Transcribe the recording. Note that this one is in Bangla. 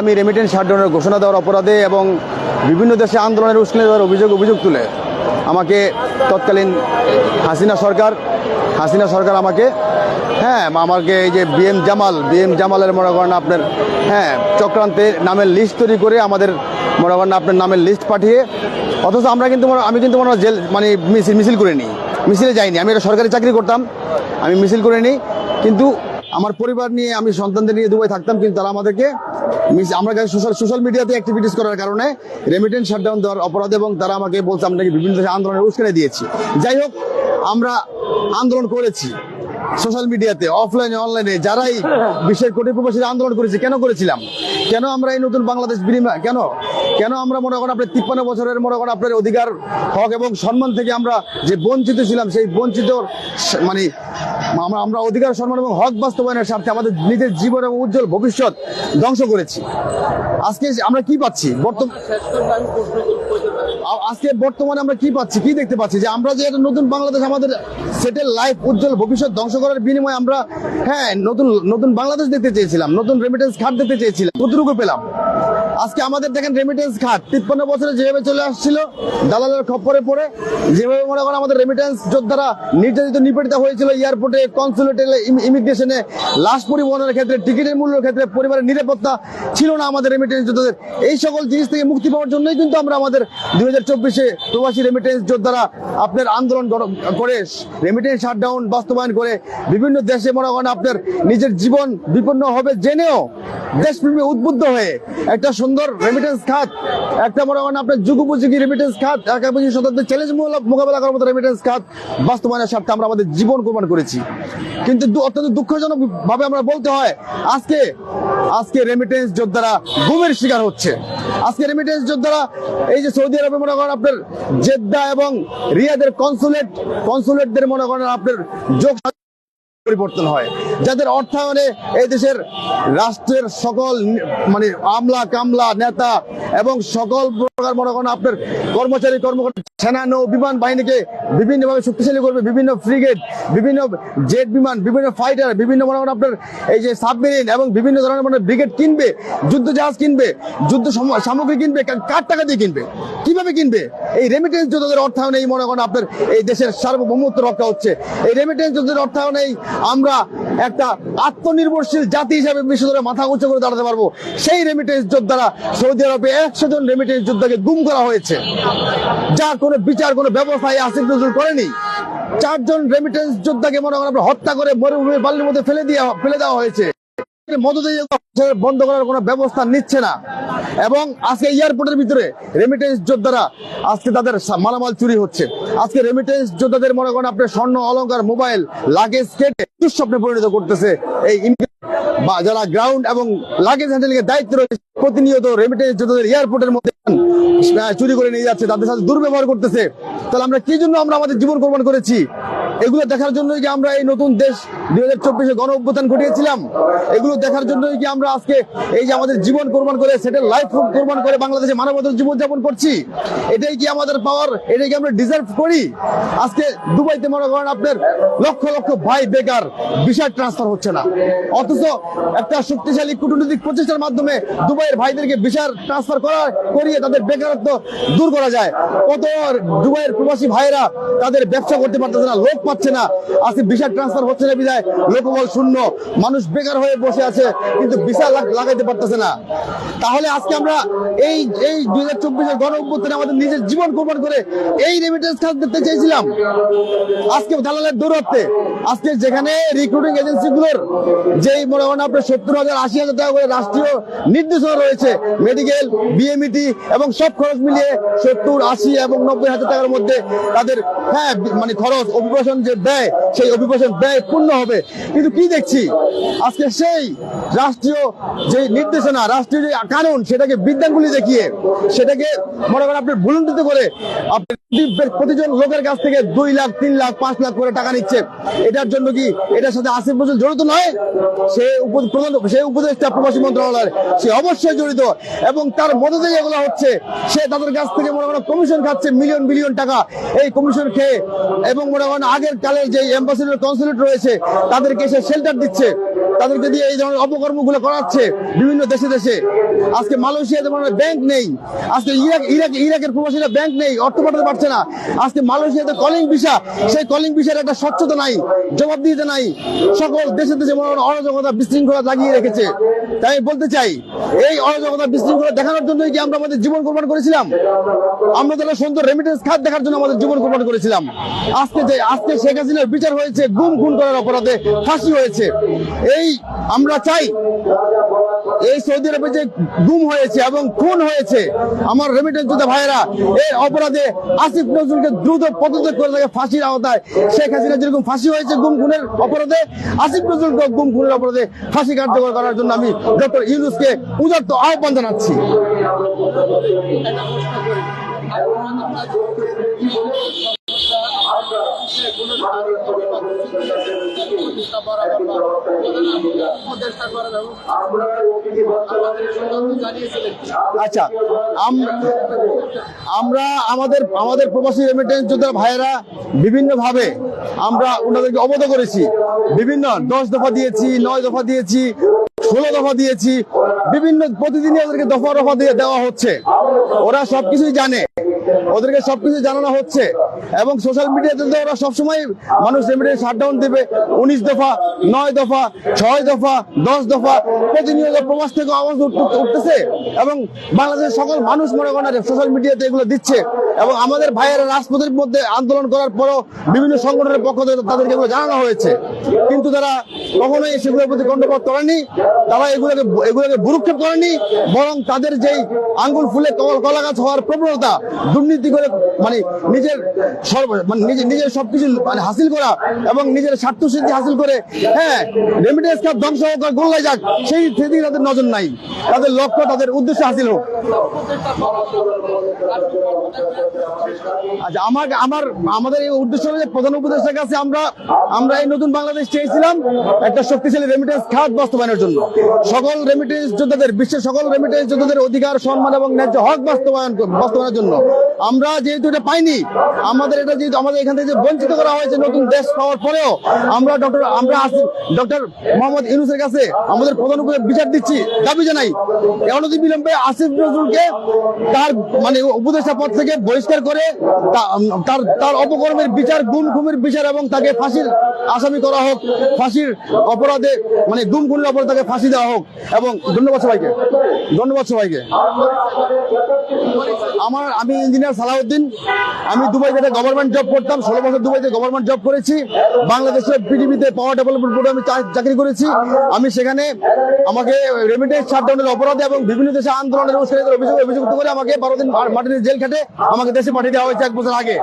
আমি রেমিটেন্স শাটডাউনের ঘোষণা দেওয়ার অপরাধে এবং বিভিন্ন দেশে আন্দোলনের উস্কানি দেওয়ার অভিযোগ অভিযোগ তুলে। আমাকে তৎকালীন হাসিনা সরকার হাসিনা সরকার আমাকে হ্যাঁ আমাকে এই যে বিএম জামাল বিএম জামালের মনে করেন আপনার হ্যাঁ চক্রান্তে নামের লিস্ট তৈরি করে আমাদের মনে করেন আপনার নামের লিস্ট পাঠিয়ে, অথচ আমরা কিন্তু আমি কিন্তু মনে জেল মানে মিছিল মিছিল করে নিই মিছিলে যাইনি। আমি একটা সরকারি চাকরি করতাম, আমি মিছিল করে নিই কিন্তু আমার পরিবার নিয়ে আমি সন্তানদের নিয়ে দুবাই থাকতাম, কিন্তু তারা আমাদেরকে আমরা সোশ্যাল সোশ্যাল মিডিয়াতে অ্যাক্টিভিটিস করার কারণে রেমিটেন্স শাটডাউন দেওয়ার অপরাধ এবং তারা আমাকে বলছে, আমরা বিভিন্ন দেশে আন্দোলনের উস্কানি দিয়েছি। যাই হোক, আমরা আন্দোলন করেছি সোশ্যাল মিডিয়াতে অফলাইনে অনলাইনে যারাই বিশ্বের কোটি প্রবাসীরা আন্দোলন করেছি, কেন করেছিলাম? কেন আমরা এই নতুন বাংলাদেশ বিনিময় কেন? কেন আমরা মনে করেন আপনার তিপ্পান্ন বছরের মনে করেন আপনার অধিকার, হক এবং সম্মান থেকে আমরা যে বঞ্চিত ছিলাম, সেই বঞ্চিত মানে আমরা আমরা অধিকার, সম্মান এবং হক বাস্তবায়নের স্বার্থে আমাদের নিজের জীবন এবং উজ্জ্বল ভবিষ্যৎ ধ্বংস করেছি। আজকে আমরা কি পাচ্ছি? বর্তমান আজকে বর্তমানে আমরা কি পাচ্ছি? কি দেখতে পাচ্ছি? যে আমরা যে একটা নতুন বাংলাদেশ, আমাদের সেটেল লাইফ উজ্জ্বল ভবিষ্যৎ ধ্বংস করার বিনিময়ে আমরা হ্যাঁ নতুন নতুন বাংলাদেশ দেখতে চেয়েছিলাম, নতুন রেমিটেন্স খাত দেখতে চেয়েছিলাম। কতটুকু পেলাম? আজকে আমাদের দেখেন রেমিটেন্স খাত তিপ্পান্ন বছরে যেভাবে চলে আসছিল, দালালের খপ্পরে পড়ে, যেভাবে মনে করেন আমাদের রেমিটেন্স যোদ্ধারা নির্যাতিত, নিপীড়িত হয়েছিল এয়ারপোর্টে কনসুলেটে ইমিগ্রেশনে লাশ পরিবহনের ক্ষেত্রে, টিকিটের মূল্যের ক্ষেত্রে, পরিবারের নিরাপত্তা ছিল না আমাদের রেমিটেন্স যোদ্ধাদের। এই সকল জিনিস থেকে মুক্তি পাওয়ার জন্যই কিন্তু আমরা আমাদের দুই হাজার চব্বিশে প্রবাসী রেমিটেন্স যোদ্ধারা আপনার আন্দোলন করে রেমিটেন্স শাটডাউন বাস্তবায়ন করে, বিভিন্ন দেশে মনে করেন আপনার নিজের জীবন বিপন্ন হবে জেনেও দেশপ্রেমী উদ্বুদ্ধ হয়ে একটা সুন্দর রেমিটেন্স খাত, একটা মনে করেন আপনার যুগোপযোগী রেমিটেন্স খাত একাবিংশ শতাব্দীর চ্যালেঞ্জ মোকাবেলা করার মতো রেমিটেন্স খাত বাস্তবায়নের স্বার্থে আমরা আমাদের জীবন কোরবান করেছি। কিন্তু অত্যন্ত দুঃখজনক ভাবে আমরা বলতে হয়, আজকে আজকে রেমিটেন্স যোদ্ধারা গুমের শিকার হচ্ছে। আজকে রেমিটেন্স যোদ্ধারা, এই যে সৌদি আরবে মনে করেন আপনার জেদ্দা এবং রিয়াদের কনসুলেট কনসুলেটদের মনে করেন আপনার যোগ পরিবর্তন হয়। যাদের অর্থায়নে এই দেশের রাষ্ট্রের সকল মানে আমলা, কামলা, নেতা এবং সকল প্রকার মনে করেন আপনার কর্মচারী, কর্মকর্তা সেনা নৌ বিমান বাহিনীকে বিভিন্নভাবে শক্তিশালী করবে, বিভিন্ন ফ্রিগেট বিভিন্ন জেট বিমান, বিভিন্ন ফাইটার বিভিন্ন মনে করেন আপনার এই যে সাবমেরিন এবং বিভিন্ন ধরনের মানে ব্রিগেড কিনবে, যুদ্ধ জাহাজ কিনবে, যুদ্ধ সামগ্রী কিনবে কার টাকা দিয়ে কিনবে? কীভাবে কিনবে? এই রেমিটেন্স যোদ্ধাদের অর্থায়নে এই মনে করেন আপনার এই দেশের সার্বভৌমত্ব রক্ষা হচ্ছে। এই রেমিটেন্স যোদ্ধাদের অর্থায়নেই আমরা একটা আত্মনির্ভরশীল জাতি হিসাবে বিশ্ব ধরে মাথা উঁচু করে দাঁড়াতে পারব। সেই রেমিটেন্স যোদ্ধারা সৌদি আরবে একশো জন রেমিটেন্স যোদ্ধাকে গুম করা হয়েছে। যা কোনো বিচার, কোনো ব্যবস্থায় আসিফ নজরুল করেনি। চারজন রেমিটেন্স যোদ্ধাকে মনে করেন হত্যা করে মরুভূমির বালির মধ্যে ফেলে দিয়ে, ফেলে দেওয়া হয়েছে। বন্ধ করার কোনো ব্যবস্থা নিচ্ছে না, এবং আজকে এয়ারপোর্টের ভিতরে রেমিটেন্স যোদ্ধারা আজকে তাদের মালামাল চুরি হচ্ছে। আজকে রেমিটেন্স যোদ্ধাদের মনে করেন আপনার স্বর্ণ অলংকার মোবাইল লাগেজ কেটে দুঃস্বপ্নে পরিণত করতেছে এই বা যারা গ্রাউন্ড এবং লাগেজ হ্যান্ডেলিং এর দায়িত্ব রয়েছে, প্রতিনিয়ত রেমিটেন্স যোদ্ধাদের এয়ারপোর্টের মধ্যে চুরি করে নিয়ে যাচ্ছে, তাদের সাথে দুর্ব্যবহার করতেছে। তাহলে আমরা কি জন্য আমরা আমাদের জীবন কোরবান করেছি? এগুলো দেখার জন্যই কি আমরা এই নতুন দেশ দুই গণ অভ্যুত্থান ঘটিয়েছিলাম। এগুলো দেখার জন্যই কি আমরা আজকে এই যে আমাদের জীবন কোরবান করে লাইফ কোরবান করে বাংলাদেশে মানবতার করছি, এটাই কি আমাদের পাওয়ার এটাই কি আমরা ডিজার্ভ করি? আজকে দুবাইতে মনে করেন আপনার লক্ষ লক্ষ ভাই বেকার ট্রান্সফার হচ্ছে না। অথচ একটা শক্তিশালী কূটনৈতিক প্রচেষ্টার মাধ্যমে দুবাইয়ের ভাইদেরকে বিষয় ট্রান্সফার করা, করিয়ে তাদের বেকারত্ব দূর করা যায়। কত দুবাইয়ের প্রবাসী ভাইরা তাদের ব্যবসা করতে পারতেছে না, লোক পাচ্ছে না। আজকে ভিসা ট্রান্সফার হচ্ছে না বিদায় লোকবল শূন্য, মানুষ বেকার হয়ে বসে আছে, কিন্তু ভিসা লাগাইতে পারতেছে না। তাহলে আজকে আমরা এই এই দুই হাজার চব্বিশের গণ অভ্যুত্থানে আমাদের নিজের জীবন কোরবান করে এই রেমিটেন্স খাত দিতে চেয়েছিলাম। আজকে দালালের দৌড়াতে আজকে যেখানে রিক্রুটিং এজেন্সি গুলোর যেই মনে করেন আপনার সত্তর হাজার, আশি হাজার টাকা করে রাষ্ট্রীয় নির্দেশনা রয়েছে মেডিকেল বিএমইটি এবং সব খরচ মিলিয়ে সত্তর, আশি এবং নব্বই হাজার টাকার মধ্যে তাদের হ্যাঁ মানে খরচ, অভিবাসন যে ব্যয়, সেই অভিবাসন ব্যয় পূর্ণ হবে। কিন্তু কি দেখছি? আজকে সেই রাষ্ট্রীয় যে নির্দেশনা, রাষ্ট্রীয় যে কানুন, সেটাকে বিদ্যাঙ্গুলি দেখিয়ে, সেটাকে মনে করেন আপনি ভুলুন্টিত করে আপনি প্রতিজন লোকের কাছ থেকে দুই লাখ, তিন লাখ, পাঁচ লাখ করে টাকা নিচ্ছে। এটার জন্য কি এটার সাথে আসিফ নজরুল জড়িত নয়? সে প্রধান, সে উপদেষ্টা প্রবাসী মন্ত্রণালয়ের, সে অবশ্যই জড়িত। এবং তার মদতেই এগুলো হচ্ছে। সে তাদের কাছ থেকে মনে করেন কমিশন খাচ্ছে মিলিয়ন বিলিয়ন টাকা। এই কমিশন খেয়ে এবং মনে করেন আগের কালের যে অ্যাম্বাসিডর কনসুলেট রয়েছে তাদেরকে সে শেল্টার দিচ্ছে। তাদেরকে দিয়ে এই ধরনের অপকর্মগুলো করাচ্ছে বিভিন্ন দেশে দেশে। আজকে মালয়েশিয়াতে মনে ব্যাংক নেই। আজকে ইরাক ইরাক, ইরাকের প্রবাসীরা ব্যাংক নেই, অর্থ পাঠাতে পারছে না। আজকে মালয়েশিয়াতে কলিং ভিসা সেই কলিং ভিসার একটা স্বচ্ছতা নাই জবাবদিহিতা নাই। সকল দেশে দেশে মনে অরাজকতা বিশৃঙ্খলা লাগিয়ে রেখেছে। তাই আমি বলতে চাই, এই অরাজকতা বিশৃঙ্খলা দেখানোর জন্যই কি আমরা আমাদের জীবন কোরবান করেছিলাম? আমরা তাহলে সুন্দর রেমিটেন্স খাত দেখার জন্য আমাদের জীবন কোরবান করেছিলাম। আজকে যে, আজকে শেখ হাসিনার বিচার হয়েছে, গুম খুন করার অপরাধে ফাঁসি হয়েছে। এই আমরা চাই এই সৌদি আরবে যে গুম হয়েছে এবং খুন হয়েছে, আমার রেমিটেন্স যোদ্ধা ভাইয়েরা, এই অপরাধে আসিফ নজরুলকে দ্রুত পদত্যাগ করে তাকে ফাঁসির আওতায় শেখ হাসিনা যেরকম ফাঁসি হয়েছে গুম খুনের অপরাধে, আসিফ নজরুলকে গুম খুনের অপরাধে ফাঁসি কার্যকর করার জন্য আমি ডক্টর ইউনুসকে উদার্ত আহ্বান জানাচ্ছি। আচ্ছা আম- আমরা আমাদের আমাদের প্রবাসী রেমিটেন্স যোদ্ধার ভাইয়েরা বিভিন্ন ভাবে আমরা ওনাদেরকে অবগত করেছি। বিভিন্ন দশ দফা দিয়েছি, নয় দফা দিয়েছি, ষোলো দফা দিয়েছি। বিভিন্ন প্রতিদিনই ওদেরকে দফা দফা দিয়ে দেওয়া হচ্ছে। ওরা সবকিছুই জানে। ওদেরকে সবকিছু জানানো হচ্ছে এবং সোশ্যাল মিডিয়াতে তো ওরা সবসময় মানুষ রেমিটেন্স শাটডাউন দেবে। উনিশ দফা, নয় দফা, ছয় দফা, দশ দফা প্রতিনিয়ত প্রবাস থেকে আওয়াজ উঠতে- উঠতেছে এবং বাংলাদেশের সকল মানুষ মনে করেন সোশ্যাল মিডিয়াতে এগুলো দিচ্ছে এবং আমাদের ভাইয়েরা রাজপথের মধ্যে আন্দোলন করার পরও বিভিন্ন সংগঠনের পক্ষ থেকে তাদেরকে এগুলো জানানো হয়েছে। কিন্তু তারা কখনোই সেগুলোর প্রতি কণ্ঠপাত করেনি। তারা এগুলোকে এগুলোকে ভুরুক্ষেপ করেনি, বরং তাদের যেই আঙ্গুল ফুলে কল- গাছ হওয়ার প্রবণতা, দুর্নীতি করে মানে নিজের সর্ব- মানে নিজের সবকিছু মানে হাসিল করা এবং নিজের স্বার্থ সিদ্ধি হাসিল করে হ্যাঁ রেমিটেন্স খাত ধ্বংস হোক আর গোল্লায় যাক, সেই সেদিকে তাদের নজর নাই। তাদের লক্ষ্য, তাদের উদ্দেশ্য হাসিল হোক। আচ্ছা আমার আমার, আমাদের এই উদ্দেশ্য প্রধান উপদেষ্টার কাছে আমরা আমরা এই নতুন বাংলাদেশ চেয়েছিলাম। একটা শক্তিশালী রেমিটেন্স খাত বাস্তবায়নের জন্য। সকল রেমিটেন্স যোদ্ধাদের, বিশ্বের সকল রেমিটেন্স যোদ্ধাদের অধিকার, সম্মান এবং ন্যায্য হক বাস্তবায়ন বাস্তবায়নের জন্য। আমরা যেহেতু এটা পাইনি, আমাদের এটা যেহেতু আমাদের এখান থেকে বঞ্চিত করা হয়েছে নতুন দেশ পাওয়ার পরেও, আমরা ডক্টর আমরা আসি ডক্টর মোহাম্মদ ইউনুসের কাছে আমাদের প্রধান বিচার দিচ্ছি, দাবি জানাই। অনতি বিলম্বে আসিফ নজরুলকে তার মানে উপদেষ্টা পদ থেকে বহিষ্কার করে তার তার অপকর্মের বিচার, গুম খুমের বিচার এবং তাকে ফাঁসির আসামি করা হোক, ফাঁসির অপরাধে মানে গুম খুনের অপরাধে তাকে ফাঁসি দেওয়া হোক। এবং ধন্যবাদ সবাইকে। ধন্যবাদ সবাইকে। আমার, আমি ইঞ্জিনিয়ার সালাউদ্দিন। আমি দুবাইতে গভর্নমেন্ট জব করতাম। ষোলো বছর দুবাইতে গভর্নমেন্ট জব করেছি। বাংলাদেশের পৃথিবীতে পাওয়ার ডেভেলপমেন্ট বোর্ডে আমি চাকরি করেছি। আমি সেখানে আমাকে রেমিটেন্স শাটডাউনের অপরাধে এবং বিভিন্ন দেশে আন্দোলনের অভিযোগ অভিযুক্ত করে আমাকে বারো দিন মাটির জেল খেটে আমাকে দেশে পাঠিয়ে দেওয়া হয়েছে এক বছর আগে।